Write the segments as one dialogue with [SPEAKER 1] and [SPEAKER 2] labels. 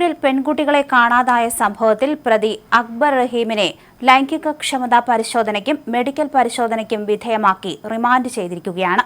[SPEAKER 1] തിരൂരിൽ പെൺകുട്ടികളെ കാണാതായ സംഭവത്തിൽ പ്രതി അക്ബർ റഹീമിനെ ലൈംഗിക ക്ഷമതാ പരിശോധനയ്ക്കും മെഡിക്കൽ പരിശോധനയ്ക്കും വിധേയമാക്കി റിമാൻഡ് ചെയ്തിരിക്കുകയാണ്.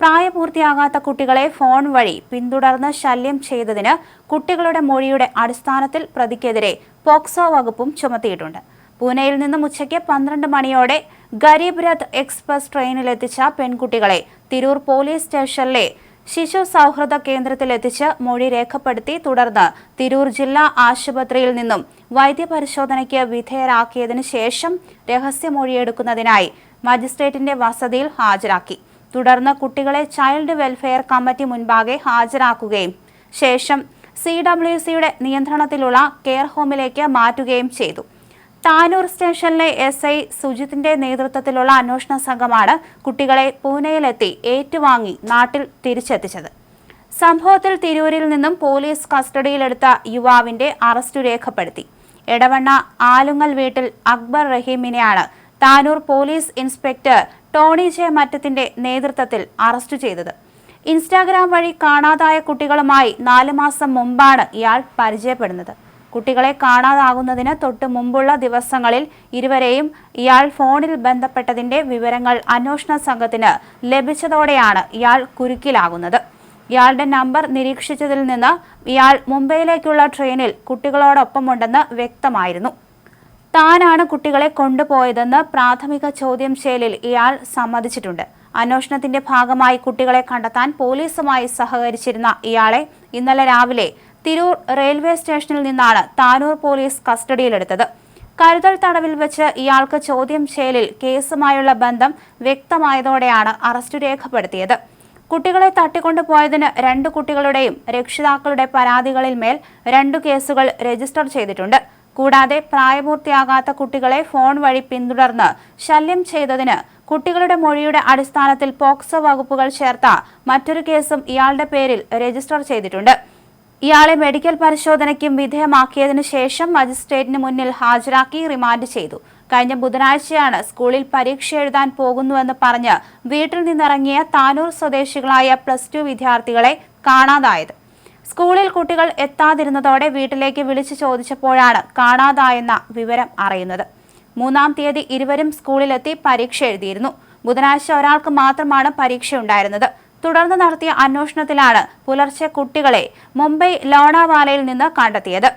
[SPEAKER 1] പ്രായപൂർത്തിയാകാത്ത കുട്ടികളെ ഫോൺ വഴി പിന്തുടർന്ന് ശല്യം ചെയ്തതിന് കുട്ടികളുടെ മൊഴിയുടെ അടിസ്ഥാനത്തിൽ പ്രതിക്കെതിരെ പോക്സോ വകുപ്പും ചുമത്തിയിട്ടുണ്ട്. പൂനെയിൽ നിന്നും ഉച്ചയ്ക്ക് പന്ത്രണ്ട് മണിയോടെ ഗരീബ് രഥ് എക്സ്പ്രസ് ട്രെയിനിലെത്തിച്ച പെൺകുട്ടികളെ തിരൂർ പോലീസ് സ്റ്റേഷനിലെ ശിശു സൗഹൃദ കേന്ദ്രത്തിൽ കേന്ദ്രത്തിലെത്തിച്ച് മൊഴി രേഖപ്പെടുത്തി തുടർന്ന് തിരൂർ ജില്ലാ ആശുപത്രിയിൽ നിന്നും വൈദ്യപരിശോധനയ്ക്ക് വിധേയരാക്കിയതിനു ശേഷം രഹസ്യമൊഴിയെടുക്കുന്നതിനായി മജിസ്ട്രേറ്റിന്റെ വസതിയിൽ ഹാജരാക്കി. തുടർന്ന് കുട്ടികളെ ചൈൽഡ് വെൽഫെയർ കമ്മിറ്റി മുൻപാകെ ഹാജരാക്കുകയും ശേഷം സി ഡബ്ല്യു സിയുടെ നിയന്ത്രണത്തിലുള്ള കെയർ ഹോമിലേക്ക് മാറ്റുകയും ചെയ്തു. താനൂർ സ്റ്റേഷനിലെ എസ് ഐ സുജിത്തിന്റെ നേതൃത്വത്തിലുള്ള അന്വേഷണ സംഘമാണ് കുട്ടികളെ പൂനെയിലെത്തി ഏറ്റുവാങ്ങി നാട്ടിൽ തിരിച്ചെത്തിച്ചത്. സംഭവത്തിൽ തിരൂരിൽ നിന്നും പോലീസ് കസ്റ്റഡിയിലെടുത്ത യുവാവിന്റെ അറസ്റ്റ് രേഖപ്പെടുത്തി. എടവണ്ണ ആലുങ്ങൽ വീട്ടിൽ Akbar റഹീമിനെയാണ് Tanur police inspector Tony J മറ്റത്തിന്റെ നേതൃത്വത്തിൽ അറസ്റ്റ് ചെയ്തത്. ഇൻസ്റ്റാഗ്രാം വഴി കാണാതായ കുട്ടികളുമായി നാലു മാസം മുമ്പാണ് ഇയാൾ പരിചയപ്പെടുന്നത്. കുട്ടികളെ കാണാതാകുന്നതിന് തൊട്ട് മുമ്പുള്ള ദിവസങ്ങളിൽ ഇരുവരെയും ഇയാൾ ഫോണിൽ ബന്ധപ്പെട്ടതിന്റെ വിവരങ്ങൾ അന്വേഷണ സംഘത്തിന് ലഭിച്ചതോടെയാണ് ഇയാൾ കുരുക്കിലാകുന്നത്. ഇയാളുടെ നമ്പർ നിരീക്ഷിച്ചതിൽ നിന്ന് ഇയാൾ മുംബൈയിലേക്കുള്ള ട്രെയിനിൽ കുട്ടികളോടൊപ്പമുണ്ടെന്ന് വ്യക്തമായിരുന്നു. താനാണ് കുട്ടികളെ കൊണ്ടുപോയതെന്ന് പ്രാഥമിക ചോദ്യം ചെയ്യലിൽ ഇയാൾ സമ്മതിച്ചിട്ടുണ്ട്. അന്വേഷണത്തിന്റെ ഭാഗമായി കുട്ടികളെ കണ്ടെത്താൻ പോലീസുമായി സഹകരിച്ചിരുന്ന ഇയാളെ ഇന്നലെ രാവിലെ തിരൂർ റെയിൽവേ സ്റ്റേഷനിൽ നിന്നാണ് താനൂർ പോലീസ് കസ്റ്റഡിയിലെടുത്തത്. കരുതൽ തടവിൽ വെച്ച് ഇയാൾക്ക് ചോദ്യം ചെയ്യലിൽ കേസുമായുള്ള ബന്ധം വ്യക്തമായതോടെയാണ് അറസ്റ്റ് രേഖപ്പെടുത്തിയത്. കുട്ടികളെ തട്ടിക്കൊണ്ടുപോയതിന് രണ്ട് കുട്ടികളുടെയും രക്ഷിതാക്കളുടെ പരാതികളിൽ മേൽ രണ്ടു കേസുകൾ രജിസ്റ്റർ ചെയ്തിട്ടുണ്ട്. കൂടാതെ പ്രായപൂർത്തിയാകാത്ത കുട്ടികളെ ഫോൺ വഴി പിന്തുടർന്ന് ശല്യം ചെയ്തതിന് കുട്ടികളുടെ മൊഴിയുടെ അടിസ്ഥാനത്തിൽ പോക്സോ വകുപ്പുകൾ ചേർത്ത മറ്റൊരു കേസും ഇയാളുടെ പേരിൽ രജിസ്റ്റർ ചെയ്തിട്ടുണ്ട്. ഇയാളെ മെഡിക്കൽ പരിശോധനയ്ക്കും വിധേയമാക്കിയതിനു ശേഷം മജിസ്ട്രേറ്റിന് മുന്നിൽ ഹാജരാക്കി റിമാൻഡ് ചെയ്തു. കഴിഞ്ഞ ബുധനാഴ്ചയാണ് സ്കൂളിൽ പരീക്ഷ എഴുതാൻ പോകുന്നുവെന്ന് പറഞ്ഞ് വീട്ടിൽ നിന്നിറങ്ങിയ താനൂർ സ്വദേശികളായ പ്ലസ് ടു വിദ്യാർത്ഥികളെ കാണാതായത്. സ്കൂളിൽ കുട്ടികൾ എത്താതിരുന്നതോടെ വീട്ടിലേക്ക് വിളിച്ചു ചോദിച്ചപ്പോഴാണ് കാണാതായെന്ന വിവരം അറിയുന്നത്. മൂന്നാം തീയതി ഇരുവരും സ്കൂളിലെത്തി പരീക്ഷ എഴുതിയിരുന്നു. ബുധനാഴ്ച ഒരാൾക്ക് മാത്രമാണ് പരീക്ഷ ഉണ്ടായിരുന്നത് തുടർന്ന് നടത്തിയ അന്വേഷണത്തിലാണ് പുലർച്ചെ കുട്ടികളെ മുംബൈ ലോണാവാലയിൽ നിന്ന് കണ്ടെത്തിയത്.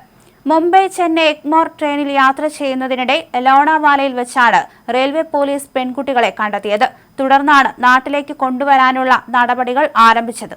[SPEAKER 1] മുംബൈ ചെന്നൈ എഗ്മോർ ട്രെയിനിൽ യാത്ര ചെയ്യുന്നതിനിടെ ലോണാവാലയിൽ വെച്ചാണ് റെയിൽവേ പോലീസ് പെൺകുട്ടികളെ കണ്ടെത്തിയത്. തുടർന്നാണ് നാട്ടിലേക്ക് കൊണ്ടുവരാനുള്ള നടപടികൾ ആരംഭിച്ചത്.